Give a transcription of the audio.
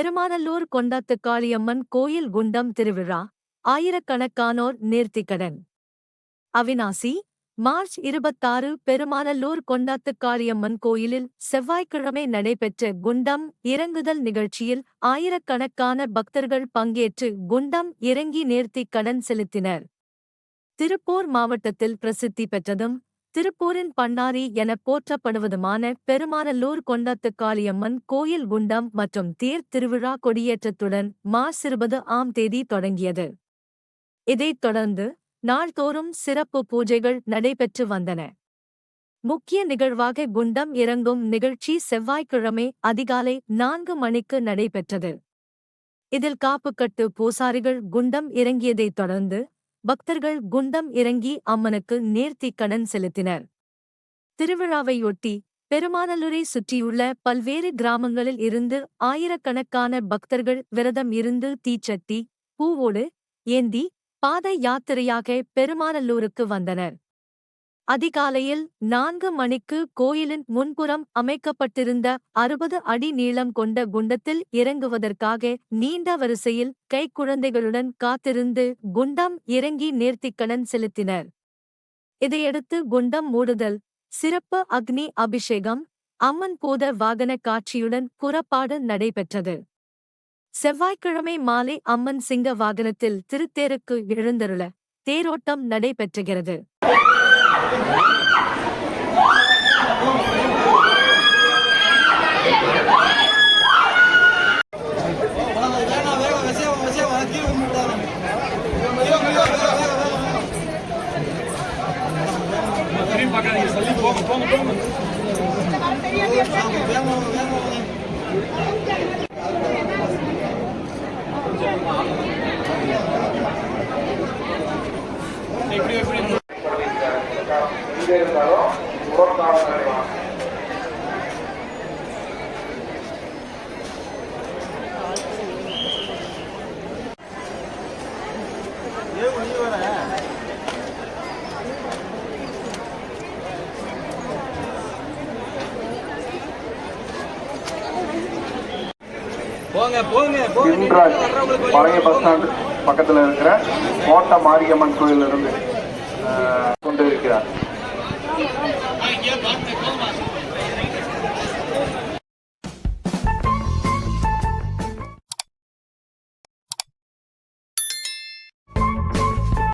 பெருமாநல்லூர் கொண்டாத்து காளியம்மன் கோயில் குண்டம் திருவிழா ஆயிரக்கணக்கானோர் நேர்த்திக்கடன். அவினாசி மார்ச் இருபத்தாறு பெருமாநல்லூர் கொண்டாத்து காளியம்மன் கோயிலில் செவ்வாய்க்கிழமை நடைபெற்ற குண்டம் இறங்குதல் நிகழ்ச்சியில் ஆயிரக்கணக்கான பக்தர்கள் பங்கேற்று குண்டம் இறங்கி நேர்த்திக்கடன் செலுத்தினர். திருப்பூர் மாவட்டத்தில் பிரசித்தி பெற்றதும் திருப்பூரின் பண்ணாரி என போற்றப்படுவதுமான பெருமாநல்லூர் கொண்டாத்து காளியம்மன் கோயில் குண்டம் மற்றும் தேர் திருவிழா கொடியேற்றத்துடன் மார்ச் இருபது ஆம் தேதி தொடங்கியது. இதைத் தொடர்ந்து நாள்தோறும் சிறப்பு பூஜைகள் நடைபெற்று வந்தன. முக்கிய நிகழ்வாக குண்டம் இறங்கும் நிகழ்ச்சி செவ்வாய்க்கிழமை அதிகாலை நான்கு மணிக்கு நடைபெற்றது. இதில் காப்புக்கட்டு பூசாரிகள் குண்டம் இறங்கியதைத் தொடர்ந்து பக்தர்கள் குண்டம் இறங்கி அம்மனுக்கு நேர்த்திக் கடன் செலுத்தினர். திருவிழாவையொட்டி பெருமானலூரை சுற்றியுள்ள பல்வேறு கிராமங்களில் இருந்து ஆயிரக்கணக்கான பக்தர்கள் விரதம் இருந்து தீச்சட்டி பூவோடு ஏந்தி பாத யாத்திரையாக பெருமானல்லூருக்கு வந்தனர். அதிகாலையில் நான்கு மணிக்கு கோயிலின் முன்புறம் அமைக்கப்பட்டிருந்த அறுபது அடி நீளம் கொண்ட குண்டத்தில் இறங்குவதற்காக நீண்ட வரிசையில் கைக்குழந்தைகளுடன் காத்திருந்து குண்டம் இறங்கி நேர்த்திக்கடன் செலுத்தினர். இதையடுத்து குண்டம் மூடுதல் சிறப்பு அக்னி அபிஷேகம் அம்மன் பூத வாகன காட்சியுடன் புறப்பாடு நடைபெற்றது. செவ்வாய்க்கிழமை மாலை அம்மன் சிங்க வாகனத்தில் திருத்தேருக்கு எழுந்தருள தேரோட்டம் நடைபெற்றுகிறது. எங்கே சின்ராஜ் பழைய பஸ் ஸ்டாண்ட் பக்கத்தில் இருக்கிற கோட்டை மாரியம்மன் கோயிலிருந்து கொண்டு இருக்கிறார்.